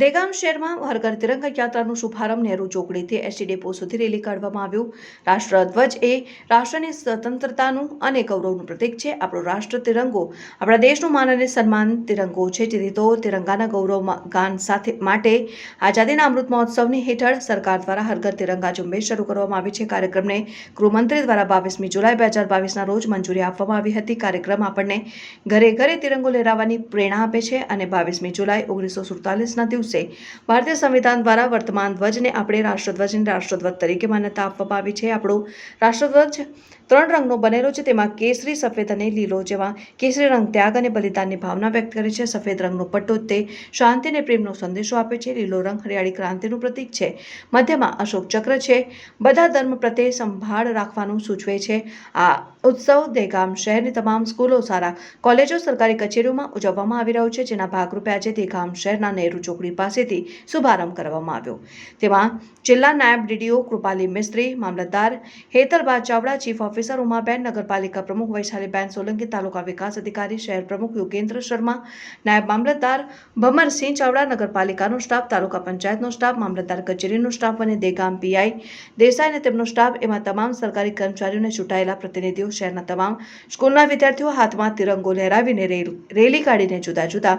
દેગામ શહેરમાં હર ઘર તિરંગા યાત્રાનો શુભારંભ નહેરુ ચોકડીથી એસટી ડેપો સુધી રેલી કાઢવામાં આવ્યું. રાષ્ટ્રધ્વજ એ રાષ્ટ્રની સ્વતંત્રતાનું અને ગૌરવનું પ્રતીક છે. આપણો રાષ્ટ્ર તિરંગો આપણા દેશનું માન અને સન્માન તિરંગો છે. જેથી તો તિરંગાના ગૌરવ ગાન સાથે માટે આઝાદીના અમૃત મહોત્સવની હેઠળ સરકાર દ્વારા હર ઘર તિરંગા ઝુંબેશ શરૂ કરવામાં આવી છે. કાર્યક્રમને ગૃહમંત્રી દ્વારા બાવીસમી જુલાઈ બે હજાર બાવીસના રોજ મંજૂરી આપવામાં આવી હતી. કાર્યક્રમ આપણને ઘરે ઘરે તિરંગો લહેરાવવાની પ્રેરણા આપે છે અને બાવીસમી જુલાઈ ઓગણીસો સુડતાલીસના દિવસે ભારતીય સંવિધાન દ્વારા વર્તમાન ધ્વજને આપણે રાષ્ટ્રધ્વજને રાષ્ટ્રધ્વજ તરીકે માન્યતા આપવામાં આવી છે. આપણો રાષ્ટ્રધ્વજ ત્રણ રંગનો બનેલો છે. તેમાં કેસરી, સફેદ અને લીલો જેમાં કેસરી રંગ ત્યાગ અને બલિદાનની ભાવના વ્યક્ત કરે છે. સફેદ રંગનો પટ્ટો તે શાંતિ અને પ્રેમનો સંદેશો આપે છે. લીલો રંગ હરિયાળી ક્રાંતિનું પ્રતીક છે. મધ્યમાં અશોક ચક્ર છે. બધા ધર્મ પ્રત્યે સંભાળ રાખવાનું સૂચવે છે. આ ઉત્સવ દેગામ શહેરની તમામ સ્કૂલો સારા કોલેજો, સરકારી કચેરીઓમાં ઉજવવામાં આવી રહ્યો છે. જેના ભાગરૂપે આજે દેગામ શહેરના નહેરુ ચોકડી પાસેથી શુભારંભ કરવામાં આવ્યો. તેમાં જિલ્લા નાયબ ડીડીઓ કૃપાલી મિસ્ત્રી, મામલતદાર હેતરબા ચાવડા, ચીફ ઓફિસર ઉમાબેન નગરપાલિકા પ્રમુખ વૈશાલીબેન સોલંકી તાલુકા વિકાસ અધિકારી શહેર પ્રમુખ યોગેન્દ્ર શર્મા, નાયબ મામલતદાર ભમરસિંહ ચાવડા, નગરપાલિકાનો સ્ટાફ, તાલુકા પંચાયતનો સ્ટાફ, મામલતદાર કચેરીનો સ્ટાફ અને દેગામ પીઆઈ દેસાઈ અને તેમનો સ્ટાફ, એમાં તમામ સરકારી કર્મચારીઓને ચૂંટાયેલા પ્રતિનિધિઓ શહેરના તમામ સ્કૂલના વિદ્યાર્થીઓ હાથમાં તિરંગો લહેરાવીને રેલી કાઢીને જુદા જુદા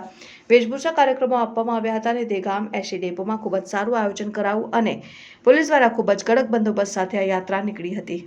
વેશભૂષા કાર્યક્રમો આપવામાં આવ્યા હતા અને દેગામ એસી ડેપોમાં ખૂબ જ સારું આયોજન કરાવું અને પોલીસ દ્વારા ખૂબ જ કડક બંદોબસ્ત સાથે આ યાત્રા નીકળી હતી.